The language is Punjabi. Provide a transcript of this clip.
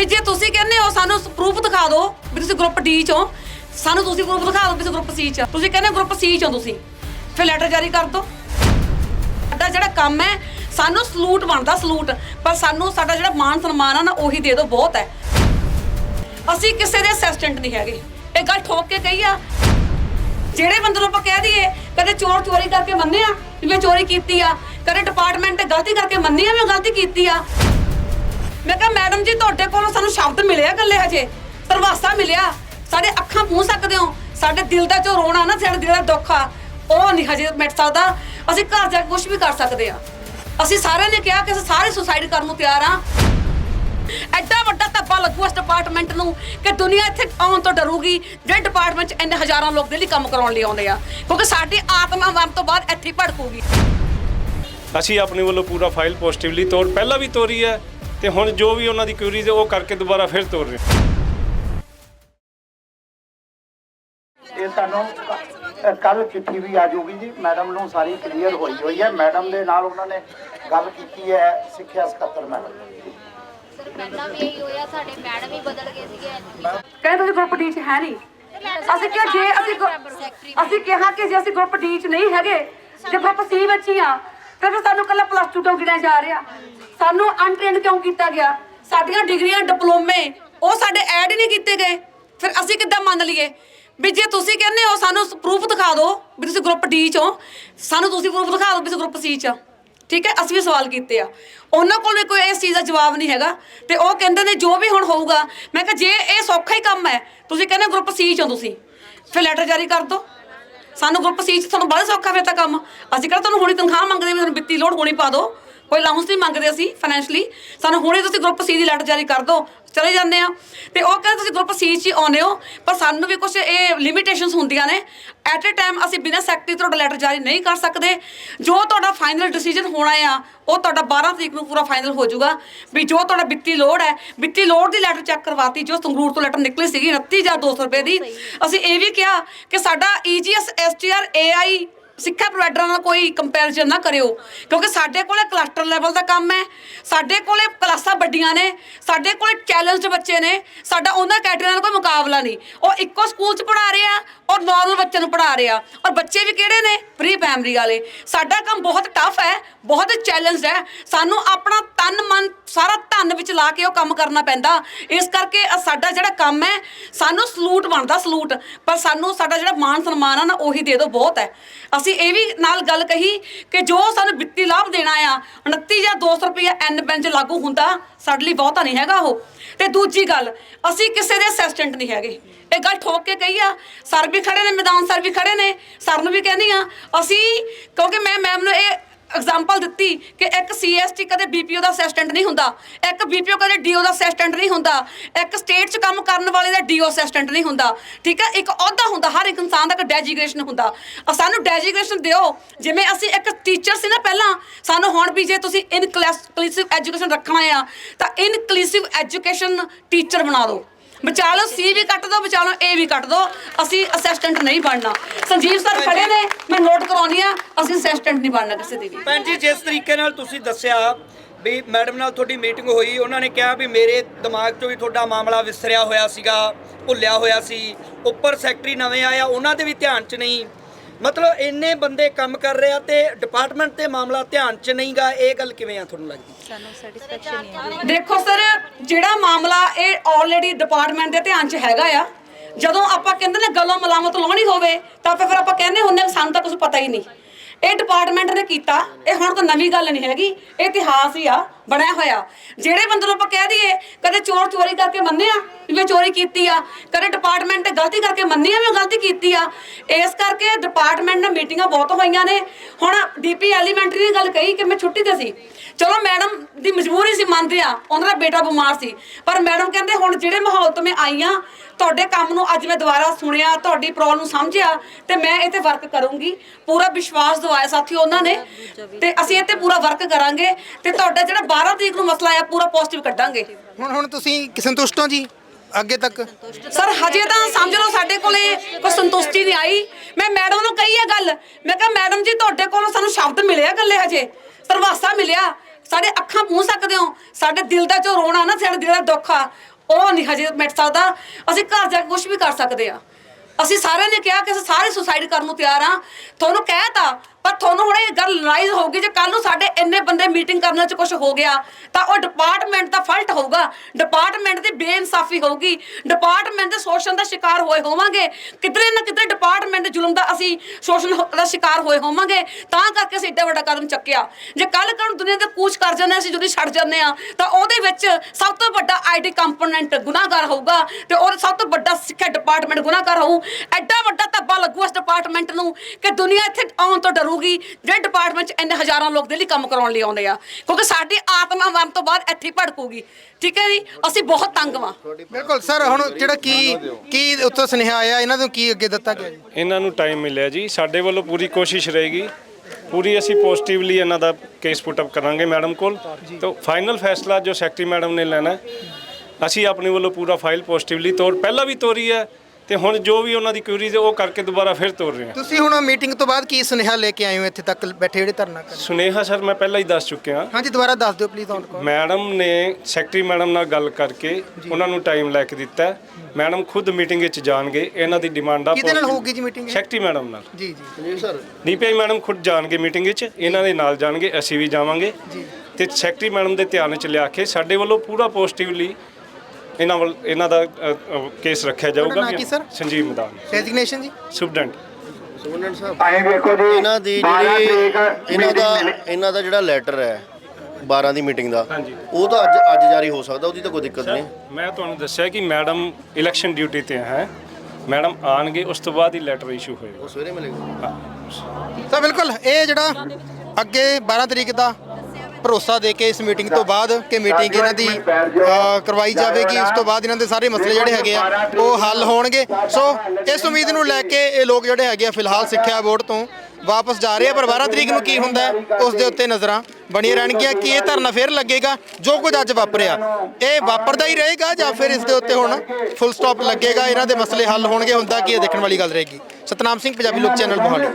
ਵੀ ਜੇ ਤੁਸੀਂ ਕਹਿੰਦੇ ਹੋ ਸਾਨੂੰ ਪ੍ਰੂਫ ਦਿਖਾ ਦਿਓ ਵੀ ਤੁਸੀਂ ਗਰੁੱਪ ਡੀ ਚੋਂ ਸਾਨੂੰ ਤੁਸੀਂ ਪ੍ਰੂਫ ਦਿਖਾ ਦਿਓ ਵੀ ਤੁਸੀਂ ਗਰੁੱਪ ਸੀ ਚ ਆ। ਤੁਸੀਂ ਕਹਿੰਦੇ ਗਰੁੱਪ ਸੀ ਚੋਂ ਤੁਸੀਂ, ਫਿਰ ਲੈਟਰ ਜਾਰੀ ਕਰ ਦਿਓ। ਸਾਡਾ ਜਿਹੜਾ ਕੰਮ ਹੈ, ਸਾਨੂੰ ਸਲੂਟ ਬਣਦਾ ਸਲੂਟ ਪਰ ਸਾਨੂੰ ਸਾਡਾ ਜਿਹੜਾ ਮਾਨ ਸਨਮਾਨ ਆ ਨਾ, ਉਹੀ ਦੇ ਦਿਓ ਬਹੁਤ ਹੈ। ਅਸੀਂ ਕਿਸੇ ਦੇ ਅਸਿਸਟੈਂਟ ਨਹੀਂ ਹੈਗੇ। ਇਹ ਗੱਲ ਠੋਕ ਕੇ ਕਹੀ ਆ। ਜਿਹੜੇ ਬੰਦੇ ਨੂੰ ਆਪਾਂ ਕਹਿ ਦਈਏ ਕਦੇ ਚੋਰ ਚੋਰੀ ਕਰਕੇ ਮੰਨਿਆ ਵੀ ਮੈਂ ਚੋਰੀ ਕੀਤੀ ਆ। ਕਦੇ ਡਿਪਾਰਟਮੈਂਟ ਤੇ ਗਲਤੀ ਕਰਕੇ ਮੰਨਿਆ ਵੀ ਮੈਂ ਗਲਤੀ ਕੀਤੀ ਆ। ਮੈਂ ਕਿਹਾ, ਮੈਡਮ ਜੀ, ਤੁਹਾਡੇ ਕੋਲੋਂ ਸਾਨੂੰ ਸ਼ਬਦ ਮਿਲਿਆ ਗੱਲੇ ਹਜੇ? ਪ੍ਰਵਾਸਾ ਮਿਲਿਆ? ਸਾਡੇ ਅੱਖਾਂ ਪੂੰਝ ਸਕਦੇ ਹੋ? ਸਾਡੇ ਦਿਲ ਦਾ ਜੋ ਰੋਣਾ ਨਾ, ਸਾਡੇ ਦਿਲ ਦਾ ਦੁੱਖ ਆ, ਉਹ ਨਹੀਂ ਹਜੇ ਮਿਟ ਸਕਦਾ। ਅਸੀਂ ਘਰ ਜਾ ਕੇ ਕੁਝ ਵੀ ਕਰ ਸਕਦੇ ਆ। ਅਸੀਂ ਸਾਰਿਆਂ ਨੇ ਕਿਹਾ ਕਿ ਅਸੀਂ ਸਾਰੇ ਸੁਸਾਈਡ ਕਰਨ ਨੂੰ ਤਿਆਰ ਆ। ਐਡਾ ਵੱਡਾ ਧੱਪਾ ਲੱਗੂ ਇਸ ਡਿਪਾਰਟਮੈਂਟ ਨੂੰ ਕਿ ਦੁਨੀਆ ਇੱਥੇ ਆਉਣ ਤੋਂ ਡਰੂਗੀ, ਜਿਹੜੇ ਡਿਪਾਰਟਮੈਂਟ 'ਚ ਇੰਨੇ ਹਜ਼ਾਰਾਂ ਲੋਕ ਡੇਲੀ ਕੰਮ ਕਰਾਉਣ ਲਈ ਆਉਂਦੇ ਆ। ਕਿਉਂਕਿ ਸਾਡੀ ਆਤਮਾ ਮਰਨ ਤੋਂ ਬਾਅਦ ਇੱਥੇ ਹੀ ਭੜਕੂਗੀ। ਅਸੀਂ ਆਪਣੇ ਵੱਲੋਂ ਪੂਰਾ ਫਾਈਲ ਪੋਜ਼ਿਟਿਵਲੀ ਤੋੜ ਪਹਿਲਾਂ ਵੀ ਤੋਰੀ ਹੈ। ਤੇ ਹੁਣ ਜੋ ਵੀ ਉਹਨਾਂ ਦੀ ਕੁਇਰੀਜ਼ ਹੈ ਉਹ ਕਰਕੇ ਦੁਬਾਰਾ ਫਿਰ ਤੋੜ ਰਹੇ। ਇਹ ਸਾਨੂੰ ਕੱਲ ਚਿੱਠੀ ਵੀ ਆ ਜਾਊਗੀ ਜੀ। ਮੈਡਮ ਨੂੰ ਸਾਰੀ ਕਲੀਅਰ ਹੋਈ ਹੋਈ ਹੈ। ਮੈਡਮ ਦੇ ਨਾਲ ਉਹਨਾਂ ਨੇ ਗੱਲ ਕੀਤੀ ਹੈ ਸਿੱਖਿਆ ਸਕੱਤਰ ਮੈਡਮ ਸਰ ਪਹਿਲਾਂ ਵੀ ਇਹੀ ਹੋਇਆ ਸਾਡੇ ਮੈਡਮ ਹੀ ਬਦਲ ਗਏ ਸੀਗੇ। ਕਹਿੰਦੇ ਤੁਸੀਂ ਗਰੁੱਪ ਡੀ 'ਚ ਹੈ ਨਹੀਂ। ਅਸੀਂ ਕਿਹਾ ਜੇ ਅਸੀਂ ਗੁ- ਅਸੀਂ ਕਿਹਾ ਕਿ ਜੇ ਅਸੀਂ ਗਰੁੱਪ ਡੀ 'ਚ ਨਹੀਂ ਹੈਗੇ ਜੇ ਗਰੁੱਪ ਸੀ ਵਿੱਚ ਹੀ ਆ ਤੇ ਫਿਰ ਸਾਨੂੰ ਕੱਲਾ ਪਲੱਸ 2 ਤੋਂ ਗਿਣਿਆ ਜਾ ਰਿਹਾ। ਸਾਨੂੰ ਅਨਟ੍ਰੇਨਡ ਕਿਉਂ ਕੀਤਾ ਗਿਆ? ਸਾਡੀਆਂ ਡਿਗਰੀਆਂ ਡਿਪਲੋਮੇ ਉਹ ਸਾਡੇ ਐਡ ਨਹੀਂ ਕੀਤੇ ਗਏ। ਫਿਰ ਅਸੀਂ ਕਿੱਦਾਂ ਮੰਨ ਲਈਏ? ਵੀ ਜੇ ਤੁਸੀਂ ਕਹਿੰਦੇ ਹੋ ਸਾਨੂੰ ਪ੍ਰੂਫ ਦਿਖਾ ਦਿਓ ਵੀ ਤੁਸੀਂ ਗਰੁੱਪ ਡੀ 'ਚੋਂ ਸਾਨੂੰ ਤੁਸੀਂ ਪ੍ਰੂਫ ਦਿਖਾ ਦਿਓ ਵੀ ਤੁਸੀਂ ਗਰੁੱਪ ਸੀ 'ਚ ਠੀਕ ਹੈ? ਅਸੀਂ ਵੀ ਸਵਾਲ ਕੀਤੇ ਆ। ਉਹਨਾਂ ਕੋਲ ਵੀ ਕੋਈ ਇਸ ਚੀਜ਼ ਦਾ ਜਵਾਬ ਨਹੀਂ ਹੈਗਾ। ਤੇ ਉਹ ਕਹਿੰਦੇ ਨੇ ਜੋ ਵੀ ਹੁਣ ਹੋਊਗਾ, ਮੈਂ ਕਿਹਾ ਜੇ ਇਹ ਸੌਖਾ ਹੀ ਕੰਮ ਹੈ, ਤੁਸੀਂ ਕਹਿੰਦੇ ਗਰੁੱਪ ਸੀ ਚੋਂ ਤੁਸੀਂ, ਫਿਰ ਲੈਟਰ ਜਾਰੀ ਕਰ ਦਿਓ। ਸਾਨੂੰ ਗਰੁੱਪ ਸੀ ਚ ਤੁਹਾਨੂੰ ਬੜਾ ਸੌਖਾ ਫਿਰ ਤਾਂ ਕੰਮ। ਅਸੀਂ ਕਿਹੜਾ ਤੁਹਾਨੂੰ ਹੁਣੀ ਤਨਖਾਹ ਮੰਗਦੇ ਵੀ ਤੁਹਾਨੂੰ ਵਿੱਤੀ ਲੋੜ ਹੋਣੀ ਪਾ ਦਿਓ। ਕੋਈ ਅਲਾਉਂਸ ਨਹੀਂ ਮੰਗਦੇ ਅਸੀਂ ਫਾਈਨੈਂਸ਼ਲੀ ਸਾਨੂੰ ਹੁਣੇ ਤੁਸੀਂ ਗਰੁੱਪ ਸੀ ਦੀ ਲੈਟਰ ਜਾਰੀ ਕਰ ਦਿਓ। ਚਲੇ ਜਾਂਦੇ ਆ। ਤੇ ਉਹ ਕਹਿੰਦੇ ਤੁਸੀਂ ਗਰੁੱਪ ਸੀ ਚ ਹੀ ਆਉਂਦੇ ਹੋ ਪਰ ਸਾਨੂੰ ਵੀ ਕੁਝ ਇਹ ਲਿਮਿਟੇਸ਼ਨਸ ਹੁੰਦੀਆਂ ਨੇ। ਐਟ ਅ ਟਾਈਮ ਅਸੀਂ ਬਿਨਾਂ ਸੈਕਟਰੀ ਤੁਹਾਡਾ ਲੈਟਰ ਜਾਰੀ ਨਹੀਂ ਕਰ ਸਕਦੇ। ਜੋ ਤੁਹਾਡਾ ਫਾਈਨਲ ਡਿਸੀਜਨ ਹੋਣਾ ਆ ਉਹ ਤੁਹਾਡਾ 12 ਤਰੀਕ ਨੂੰ ਪੂਰਾ ਫਾਈਨਲ ਹੋ ਜਾਊਗਾ। ਵੀ ਜੋ ਤੁਹਾਡਾ ਵਿੱਤੀ ਲੋੜ ਹੈ ਵਿੱਤੀ ਲੋੜ ਦੀ ਲੈਟਰ ਚੈੱਕ ਕਰਵਾਤੀ ਜੋ ਸੰਗਰੂਰ ਤੋਂ ਲੈਟਰ ਨਿਕਲੀ ਸੀਗੀ 29200 ਰੁਪਏ ਦੀ। ਅਸੀਂ ਇਹ ਵੀ ਕਿਹਾ ਕਿ ਸਾਡਾ ਈਜੀਐਸ ਐਸਟੀਆਰ ਏਆਈ ਸਿੱਖਿਆ ਪ੍ਰੋਵਾਈਡਰਾਂ ਨਾਲ ਕੋਈ ਕੰਪੈਰੀਜ਼ਨ ਨਾ ਕਰਿਓ, ਕਿਉਂਕਿ ਸਾਡੇ ਕੋਲੇ ਕਲਸਟਰ ਲੈਵਲ ਦਾ ਕੰਮ ਹੈ, ਸਾਡੇ ਕੋਲੇ ਕਲਾਸਾਂ ਵੱਡੀਆਂ ਨੇ, ਸਾਡੇ ਕੋਲੇ ਚੈਲੰਜਡ ਬੱਚੇ ਨੇ, ਸਾਡਾ ਉਹਨਾਂ ਕੈਟੇਗਰੀ ਨਾਲ ਕੋਈ ਮੁਕਾਬਲਾ ਨਹੀਂ। ਉਹ ਇੱਕੋ ਸਕੂਲ 'ਚ ਪੜ੍ਹਾ ਰਹੇ ਆ ਔਰ ਨਾਰਮਲ ਬੱਚਿਆਂ ਨੂੰ ਪੜ੍ਹਾ ਰਹੇ। ਆ ਔਰ ਬੱਚੇ ਵੀ ਕਿਹੜੇ ਨੇ? ਪ੍ਰੀ ਪ੍ਰਾਇਮਰੀ ਵਾਲੇ। ਸਾਡਾ ਕੰਮ ਬਹੁਤ ਟਫ ਹੈ, ਬਹੁਤ ਚੈਲੰਜਡ ਹੈ। ਸਾਨੂੰ ਆਪਣਾ ਤਨ ਮਨ ਸਾਰਾ ਧਨ ਵਿੱਚ ਲਾ ਕੇ ਉਹ ਕੰਮ ਕਰਨਾ ਪੈਂਦਾ। ਇਸ ਕਰਕੇ ਸਾਡਾ ਜਿਹੜਾ ਕੰਮ ਹੈ, ਸਾਨੂੰ ਸਲੂਟ ਬਣਦਾ ਸਲੂਟ ਪਰ ਸਾਨੂੰ ਸਾਡਾ ਜਿਹੜਾ ਮਾਨ ਸਨਮਾਨ ਆ ਨਾ, ਉਹੀ ਦੇ ਦਿਓ, ਬਹੁਤ ਹੈ। ਅਸੀਂ ਇਹ ਵੀ ਨਾਲ ਗੱਲ ਕਹੀ ਕਿ ਜੋ ਸਾਨੂੰ ਵਿੱਤੀ ਲਾਭ ਦੇਣਾ ਆ 29 ਜਾਂ 200 ਰੁਪਏ ਐਨ ਬੈਂਚ ਲਾਗੂ ਹੁੰਦਾ, ਸਾਡੇ ਲਈ ਬਹੁਤਾ ਨਹੀਂ ਹੈਗਾ ਉਹ। ਤੇ ਦੂਜੀ ਗੱਲ, ਅਸੀਂ ਕਿਸੇ ਦੇ ਅਸਿਸਟੈਂਟ ਨਹੀਂ ਹੈਗੇ। ਇਹ ਗੱਲ ਠੋਕ ਕੇ ਕਹੀ ਆ ਸਰ ਵੀ ਖੜੇ ਨੇ, ਮੈਦਾਨ ਸਰ ਵੀ ਖੜੇ ਨੇ ਸਰ ਨੂੰ ਵੀ ਕਹਿੰਦੀ ਆ, ਅਸੀਂ ਕਿਉਂਕਿ ਮੈਂ ਮੈਮ ਨੂੰ ਇਹ ਐਗਜ਼ਾਮਪਲ ਦਿੱਤੀ ਕਿ ਇੱਕ ਸੀਐਸਟੀ ਕਦੇ ਬੀਪੀਓ ਦਾ ਅਸਿਸਟੈਂਟ ਨਹੀਂ ਹੁੰਦਾ, ਇੱਕ ਬੀਪੀਓ ਕਦੇ ਡੀਓ ਦਾ ਅਸਿਸਟੈਂਟ ਨਹੀਂ ਹੁੰਦਾ, ਇੱਕ ਸਟੇਟ 'ਚ ਕੰਮ ਕਰਨ ਵਾਲੇ ਦਾ ਡੀਓ ਅਸਿਸਟੈਂਟ ਨਹੀਂ ਹੁੰਦਾ, ਠੀਕ ਹੈ? ਇੱਕ ਅਹੁਦਾ ਹੁੰਦਾ, ਹਰ ਇੱਕ ਇਨਸਾਨ ਦਾ ਇੱਕ ਡੈਜੀਗ੍ਰੇਸ਼ਨ ਹੁੰਦਾ। ਸਾਨੂੰ ਡੈਜੀਗ੍ਰੇਸ਼ਨ ਦਿਓ। ਜਿਵੇਂ ਅਸੀਂ ਇੱਕ ਟੀਚਰ ਸੀ ਨਾ ਪਹਿਲਾਂ, ਸਾਨੂੰ ਹੁਣ ਵੀ ਜੇ ਤੁਸੀਂ ਇਨਕਲੂਸਿਵ ਐਜੂਕੇਸ਼ਨ ਰੱਖਣਾ ਆ, ਤਾਂ ਇਨਕਲੂਸਿਵ ਐਜੂਕੇਸ਼ਨ ਟੀਚਰ ਬਣਾ ਦਿਓ। ਬਚਾ ਲਓ ਸੀ ਵੀ ਕੱਟ ਦਿਓ ਬਚਾ ਲਓ ਏ ਵੀ ਕੱਟ ਦਿਓ ਅਸੀਂ ਅਸਿਸਟੈਂਟ ਨਹੀਂ ਬਣਨਾ। ਸੰਜੀਵ ਸਰ ਖੜੇ ਨੇ ਮੈਂ ਨੋਟ ਕਰਾਉਣੀ ਆ ਅਸੀਂ ਅਸਿਸਟੈਂਟ ਨਹੀਂ ਬਣਨਾ ਕਿਸੇ ਦੀ ਵੀ। ਭੈਣ ਜੀ ਜਿਸ ਤਰੀਕੇ ਨਾਲ ਤੁਸੀਂ ਦੱਸਿਆ ਵੀ ਮੈਡਮ ਨਾਲ ਤੁਹਾਡੀ ਮੀਟਿੰਗ ਹੋਈ ਉਹਨਾਂ ਨੇ ਕਿਹਾ ਵੀ ਮੇਰੇ ਦਿਮਾਗ 'ਚੋਂ ਵੀ ਤੁਹਾਡਾ ਮਾਮਲਾ ਵਿਸਰਿਆ ਹੋਇਆ ਸੀਗਾ ਭੁੱਲਿਆ ਹੋਇਆ ਸੀ। ਉੱਪਰ ਸੈਕਟਰੀ ਨਵੇਂ ਆਇਆ ਉਹਨਾਂ ਦੇ ਵੀ ਧਿਆਨ 'ਚ ਨਹੀਂ। ਮਤਲਬ ਇੰਨੇ ਬੰਦੇ ਕੰਮ ਕਰ ਰਿਹਾ ਤੇ ਡਿਪਾਰਟਮੈਂਟ ਤੇ ਮਾਮਲਾ ਧਿਆਨ 'ਚ ਨਹੀਂਗਾ ਇਹ ਗੱਲ ਕਿਵੇਂ ਆ ਤੁਹਾਨੂੰ ਲੱਗਦੀ? ਦੇਖੋ ਸਰ ਜਿਹੜਾ ਮਾਮਲਾ ਇਹ ਆਲਰੇਡੀ ਡਿਪਾਰਟਮੈਂਟ ਦੇ ਧਿਆਨ 'ਚ ਹੈਗਾ ਆ ਜਦੋਂ ਆਪਾਂ ਕਹਿੰਦੇ ਨੇ ਗੱਲੋਂ ਮਲਾਮਤ ਲਾਉਣੀ ਹੋਵੇ ਤਾਂ ਫਿਰ ਆਪਾਂ ਕਹਿੰਦੇ ਹੁੰਦੇ ਵੀ ਸਾਨੂੰ ਤਾਂ ਕੁਝ ਪਤਾ ਹੀ ਨਹੀਂ। ਇਹ ਡਿਪਾਰਟਮੈਂਟ ਨੇ ਕੀਤਾ ਇਹ ਹੁਣ ਕੋਈ ਨਵੀਂ ਗੱਲ ਨਹੀਂ ਹੈਗੀ ਇਹ ਇਤਿਹਾਸ ਹੀ ਆ। ਬਣਿਆ ਹੋਇਆ। ਜਿਹੜੇ ਬੰਦੇ ਨੂੰ ਆਪਾਂ ਕਹਿ ਦਈਏ, ਕਦੇ ਚੋਰ ਚੋਰੀ ਕਰਕੇ ਮੰਨਿਆ ਵੀ ਮੈਂ ਚੋਰੀ ਕੀਤੀ ਆ, ਕਦੇ ਡਿਪਾਰਟਮੈਂਟ ਤੇ ਗਲਤੀ ਕਰਕੇ ਮੰਨਿਆ ਵੀ ਮੈਂ ਗਲਤੀ ਕੀਤੀ ਆ, ਇਸ ਕਰਕੇ ਡਿਪਾਰਟਮੈਂਟ ਨਾਲ ਮੀਟਿੰਗਾਂ ਬਹੁਤ ਹੋਈਆਂ ਨੇ। ਹੁਣ ਡੀਪੀ ਐਲੀਮੈਂਟਰੀ ਦੀ ਗੱਲ ਕਹੀ ਕਿ ਮੈਂ ਛੁੱਟੀ ਤੇ ਸੀ। ਚਲੋ ਮੈਡਮ ਦੀ ਮਜਬੂਰੀ ਸੀ, ਮੰਨਦੇ ਆ, ਉਹਨਾਂ ਦਾ ਬੇਟਾ ਬਿਮਾਰ ਸੀ। ਪਰ ਮੈਡਮ ਕਹਿੰਦੇ, ਹੁਣ ਜਿਹੜੇ ਮਾਹੌਲ ਤੋਂ ਮੈਂ ਆਈ ਆ, ਤੁਹਾਡੇ ਕੰਮ ਨੂੰ ਅੱਜ ਮੈਂ ਦੁਬਾਰਾ ਸੁਣਿਆ, ਤੁਹਾਡੀ ਪ੍ਰੋਬਲਮ ਨੂੰ ਸਮਝਿਆ, ਤੇ ਮੈਂ ਇਹ ਤੇ ਵਰਕ ਕਰੂੰਗੀ। ਪੂਰਾ ਵਿਸ਼ਵਾਸ ਦਿਵਾਇਆ ਸਾਥੀ ਉਹਨਾਂ ਨੇ। ਤੇ ਅਸੀਂ ਇਹ ਤੇ ਪੂਰਾ ਵਰਕ ਕਰਾਂਗੇ। ਤੇ ਤੁਹਾਡਾ ਜਿਹੜਾ 12 ਤਰੀਕ ਨੂੰ ਮਸਲਾ ਆ ਪੂਰਾ ਪੋਜ਼ਿਟਿਵ ਕੱਢਾਂਗੇ। ਹੁਣ ਹੁਣ ਤੁਸੀਂ ਸੰਤੁਸ਼ਟ ਹੋ ਜੀ ਅੱਗੇ ਤੱਕ? ਸਰ ਹਜੇ ਤਾਂ ਸਮਝ ਲਓ ਸਾਡੇ ਕੋਲੇ ਕੋਈ ਸੰਤੁਸ਼ਟੀ ਨਹੀਂ ਆਈ। ਮੈਂ ਮੈਡਮ ਨੂੰ ਕਹੀ ਆ ਗੱਲ ਮੈਂ ਕਿਹਾ ਮੈਡਮ ਜੀ ਤੁਹਾਡੇ ਕੋਲੋਂ ਸਾਨੂੰ ਸ਼ਬਦ ਮਿਲਿਆ ਗੱਲੇ ਹਜੇ ਪ੍ਰਵਾਸਾ ਮਿਲਿਆ। ਸਾਡੇ ਅੱਖਾਂ ਪੂੰਝ ਸਕਦੇ ਹੋ ਸਾਡੇ ਦਿਲ ਦਾ ਜੋ ਰੋਣਾ ਨਾ ਸਾਡੇ ਦਿਲ ਦਾ ਦੁੱਖ ਆ ਉਹ ਨਹੀਂ ਹਜੇ ਮਿਟ ਸਕਦਾ। ਅਸੀਂ ਘਰ ਜਾ ਕੇ ਕੁਝ ਵੀ ਕਰ ਸਕਦੇ ਆ। ਅਸੀਂ ਸਾਰਿਆਂ ਨੇ ਕਿਹਾ ਕਿ ਅਸੀਂ ਸਾਰੇ ਸੁਸਾਈਡ ਕਰਨ ਨੂੰ ਤਿਆਰ ਆ। ਤੁਹਾਨੂੰ ਕਹਿਤਾ ਪਰ ਤੁਹਾਨੂੰ ਹੁਣ ਇਹ ਗੱਲ ਰਿਲਾਈਜ਼ ਹੋਊਗੀ ਜੇ ਕੱਲ ਨੂੰ ਸਾਡੇ ਇੰਨੇ ਬੰਦੇ ਮੀਟਿੰਗ ਕਰਨ ਚ ਕੁਝ ਹੋ ਗਿਆ ਤਾਂ ਉਹ ਡਿਪਾਰਟਮੈਂਟ ਦਾ ਫਲਟ ਹੋਊਗਾ। ਡਿਪਾਰਟਮੈਂਟ ਦੀ ਬੇਇਨਸਾਫੀ ਹੋਊਗੀ। ਡਿਪਾਰਟਮੈਂਟ ਦੇ ਸ਼ੋਸ਼ਣ ਦਾ ਸ਼ਿਕਾਰ ਹੋਏ ਹੋਵਾਂਗੇ। ਕਿਧਰੇ ਨਾ ਕਿਤੇ ਡਿਪਾਰਟਮੈਂਟ ਦੇ ਜ਼ੁਲਮ ਦਾ ਅਸੀਂ ਸ਼ੋਸ਼ਣ ਦਾ ਸ਼ਿਕਾਰ ਹੋਏ ਹੋਵਾਂਗੇ। ਤਾਂ ਕਰਕੇ ਅਸੀਂ ਏਡਾ ਵੱਡਾ ਕਦਮ ਚੱਕਿਆ। ਜੇ ਕੱਲ ਕੱਲ ਦੁਨੀਆ ਦੇ ਕੂਚ ਕਰ ਜਾਂਦੇ ਹਾਂ, ਅਸੀਂ ਜਦੋਂ ਛੱਡ ਜਾਂਦੇ ਆ ਤਾਂ ਉਹਦੇ ਵਿੱਚ ਸਭ ਤੋਂ ਵੱਡਾ ਆਈਟੀ ਕੰਪੋਨੈਂਟ ਗੁਨਾਹਗਾਰ ਹੋਊਗਾ ਤੇ ਉਹ ਸਭ ਤੋਂ ਵੱਡਾ ਸਿੱਖਿਆ ਡਿਪਾਰਟਮੈਂਟ ਗੁਨਾਹਗਾਰ ਹੋਊ ਐਡਾ ਵੱਡਾ ਧੱਬਾ ਲੱਗੂ ਇਸ ਡਿਪਾਰਟਮੈਂਟ ਨੂੰ ਕਿ ਦੁਨੀਆ ਇੱਥੇ ਆਉਣ ਤੋਂ ਡਰੂਗੀ। ਜਿਹੜੇ ਡਿਪਾਰਟਮੈਂਟ 'ਚ ਇੰਨੇ ਹਜ਼ਾਰਾਂ ਲੋਕ ਦਿੱਲੀ ਕੰਮ ਕਰਾਉਣ ਲਈ ਆਉਂਦੇ ਆ। ਕਿਉਂਕਿ ਸਾਡੀ ਆਤਮਾ ਮਰਨ ਤੋਂ ਬਾਅਦ ਇੱਥੇ ਭੜਕੂਗੀ। ਠੀਕ ਹੈ ਜੀ? ਅਸੀਂ ਬਹੁਤ ਤੰਗ ਵਾਂ। ਬਿਲਕੁਲ ਸਰ ਹੁਣ ਜਿਹੜਾ ਕੀ ਕੀ ਉੱਥੋਂ ਸੁਨੇਹਾ ਆਇਆ ਇਹਨਾਂ ਨੂੰ ਕੀ ਅੱਗੇ ਦਿੱਤਾ ਗਿਆ ਜੀ? ਇਹਨਾਂ ਨੂੰ ਟਾਈਮ ਮਿਲਿਆ ਜੀ। ਸਾਡੇ ਵੱਲੋਂ ਪੂਰੀ ਕੋਸ਼ਿਸ਼ ਰਹੇਗੀ। ਪੂਰੀ ਅਸੀਂ ਪੋਜ਼ਿਟਿਵਲੀ ਇਹਨਾਂ ਦਾ ਕੇਸ ਪੁੱਟ ਅਪ ਕਰਾਂਗੇ ਮੈਡਮ ਕੋਲ। ਤਾਂ ਫਾਈਨਲ ਫੈਸਲਾ ਜੋ ਸੈਕਟਰੀ ਮੈਡਮ ਨੇ ਲੈਣਾ ਅਸੀਂ ਆਪਣੇ ਵੱਲੋਂ ਪੂਰਾ ਫਾਈਲ ਪੋਜ਼ਿਟਿਵਲੀ ਤੋਰ ਪਹਿਲਾਂ ਵੀ ਤੋਰੀ ਹੈ। ਤੇ ਹੁਣ ਜੋ ਵੀ ਉਹਨਾਂ ਦੀ ਕੁਇਰੀਜ਼ ਹੈ ਉਹ ਕਰਕੇ ਦੁਬਾਰਾ ਫਿਰ ਤੋਰ ਰਹੇ ਹਾਂ। ਤੁਸੀਂ ਹੁਣ ਮੀਟਿੰਗ ਤੋਂ ਬਾਅਦ ਕੀ ਸੁਨੇਹਾ ਲੈ ਕੇ ਆਏ ਹੋ ਇੱਥੇ ਤੱਕ ਬੈਠੇ ਜਿਹੜੇ ਧਰਨਾ ਕਰ ਸੁਨੇਹਾ ਸਰ ਮੈਂ ਪਹਿਲਾਂ ਹੀ ਦੱਸ ਚੁੱਕਿਆ। ਹਾਂਜੀ ਦੁਬਾਰਾ ਦੱਸ ਦਿਓ ਪਲੀਜ਼ ਔਨ ਕਾਲ ਮੈਡਮ ਨੇ ਸੈਕਟਰੀ ਮੈਡਮ ਨਾਲ ਗੱਲ ਕਰਕੇ ਉਹਨਾਂ ਨੂੰ ਟਾਈਮ ਲੈ ਕੇ ਦਿੱਤਾ ਹੈ। ਮੈਡਮ ਖੁਦ ਮੀਟਿੰਗ ਵਿੱਚ ਜਾਣਗੇ ਇਹਨਾਂ ਦੀ ਡਿਮਾਂਡਾਂ ਕਿਹਦੇ ਨਾਲ ਹੋਊਗੀ ਜੀ ਮੀਟਿੰਗ ਸੈਕਟਰੀ ਮੈਡਮ ਨਾਲ। ਜੀ ਜੀ। ਡੀਪੀਆਈ ਮੈਡਮ ਖੁਦ ਜਾਣਗੇ ਮੀਟਿੰਗ ਵਿੱਚ ਇਹਨਾਂ ਦੇ ਨਾਲ ਜਾਣਗੇ ਅਸੀਂ ਵੀ ਜਾਵਾਂਗੇ। ਤੇ ਸੈਕਟਰੀ ਮੈਡਮ ਦੇ ਧਿਆਨ ਵਿੱਚ ਲਿਆ ਕੇ ਸਾਡੇ ਵੱਲੋਂ ਪੂਰਾ ਪੋਜ਼ਿਟਿਵਲੀ ਇਹਨਾਂ ਵੱਲ ਇਹਨਾਂ ਦਾ ਕੇਸ ਰੱਖਿਆ ਜਾਊਗਾ ਨਾਂ ਕੀ ਸਰ? ਸੰਜੀਵ ਮਦਾਨ। ਡੈਜ਼ਿਗਨੇਸ਼ਨ ਜੀ? ਸੁਪਰਡੈਂਟ ਸੁਮਨ ਸਾਹਿਬ। ਆਏ ਵੇਖੋ ਜੀ ਇਹਨਾਂ ਦੀ 12 ਜਿਹੜੀ ਤਰੀਕ ਇਹਨਾਂ ਦਾ। ਇਹਨਾਂ ਦਾ ਜਿਹੜਾ ਲੈਟਰ ਹੈ 12 ਦੀ ਮੀਟਿੰਗ ਦਾ ਹਾਂਜੀ। ਉਹ ਤਾਂ ਅੱਜ ਅੱਜ ਜਾਰੀ ਹੋ ਸਕਦਾ ਉਹਦੀ ਤਾਂ ਕੋਈ ਦਿੱਕਤ ਨਹੀਂ। ਮੈਂ ਤੁਹਾਨੂੰ ਦੱਸਿਆ ਕਿ ਮੈਡਮ ਇਲੈਕਸ਼ਨ ਡਿਊਟੀ ਤੇ ਹੈ। ਮੈਡਮ ਆਣਗੇ ਉਸ ਤੋਂ ਬਾਅਦ ਹੀ ਲੈਟਰ ਇਸ਼ੂ ਹੋਏਗਾ। ਉਹ ਸਵੇਰੇ ਮਿਲੇਗਾ। ਤਾਂ ਬਿਲਕੁਲ ਇਹ ਜਿਹੜਾ ਅੱਗੇ 12 ਤਰੀਕ ਦਾ ਭਰੋਸਾ ਦੇ ਕੇ ਇਸ ਮੀਟਿੰਗ ਤੋਂ ਬਾਅਦ ਕਿ ਮੀਟਿੰਗ ਇਹਨਾਂ ਦੀ ਕਰਵਾਈ ਜਾਵੇਗੀ। ਉਸ ਤੋਂ ਬਾਅਦ ਇਹਨਾਂ ਦੇ ਸਾਰੇ ਮਸਲੇ ਜਿਹੜੇ ਹੈਗੇ ਆ, ਉਹ ਹੱਲ ਹੋਣਗੇ। ਸੋ ਇਸ ਉਮੀਦ ਨੂੰ ਲੈ ਕੇ ਇਹ ਲੋਕ ਜਿਹੜੇ ਹੈਗੇ ਆ, ਫਿਲਹਾਲ ਸਿੱਖਿਆ ਬੋਰਡ ਤੋਂ ਵਾਪਸ ਜਾ ਰਹੇ ਆ। ਪਰ 12 ਤਰੀਕ ਨੂੰ ਕੀ ਹੁੰਦਾ ਉਸ ਦੇ ਉੱਤੇ ਨਜ਼ਰਾਂ ਬਣੀਆਂ ਰਹਿਣਗੀਆਂ। ਕਿ ਇਹ ਧਰਨਾ ਫੇਰ ਲੱਗੇਗਾ, ਜੋ ਕੁਝ ਅੱਜ ਵਾਪਰਿਆ, ਇਹ ਵਾਪਰਦਾ ਹੀ ਰਹੇਗਾ ਜਾਂ ਫਿਰ ਇਸ ਦੇ ਉੱਤੇ ਹੁਣ ਫੁੱਲ ਸਟਾਪ ਲੱਗੇਗਾ? ਇਹਨਾਂ ਦੇ ਮਸਲੇ ਹੱਲ ਹੋਣਗੇ। ਹੁੰਦਾ ਕੀ ਇਹ ਦੇਖਣ ਵਾਲੀ ਗੱਲ ਰਹੇਗੀ। ਸਤਨਾਮ ਸਿੰਘ, ਪੰਜਾਬੀ ਲੋਕ ਚੈਨਲ ਮੋਹਾਲੀ।